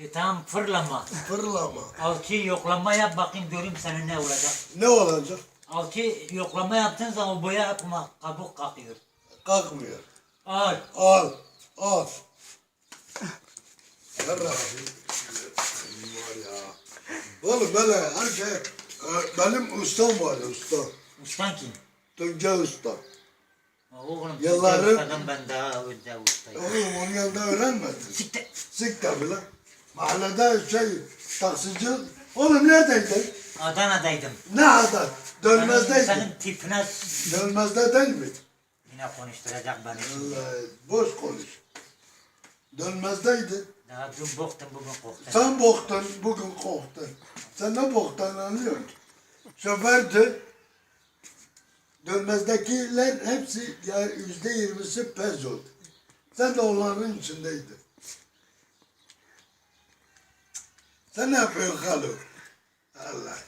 E tamam fırlama. Fırlama. Alçı yoklama yap bakayım göreyim senin ne olacak. Ne olacak? Alçı yoklama yaptığın zaman o boya yapma kabuk kalkıyor. Kalkmıyor. Al. Al. Al. Yarra. Var ya. Oğlum böyle her şey. e, Benim ustam var ya usta. Ustan kim? Tunca usta. Oğlum Yılları- ustadan ben daha önce ustayım. Oğlum onun yanında öğrenmedin. Siktir. Sık tabi lan. Mahallede şey taksici. Oğlum neredeydin? Adana'daydım. Ne? Senin, Dönmezdeydin. senin tipine Dönmezde değil mi? yine konuşturacak beni. Vallahi boş konuş. Dönmezdeydin. Daha dün boktum bugün koktum. Sen boktan, bugün korktun. Sen ne boktan anlıyorsun? Şofördü. Dönmezdekiler hepsi ya yüzde yirmisi pezot. Sen de onların içindeydin. Sen ne yapıyorsun Halu? Allah.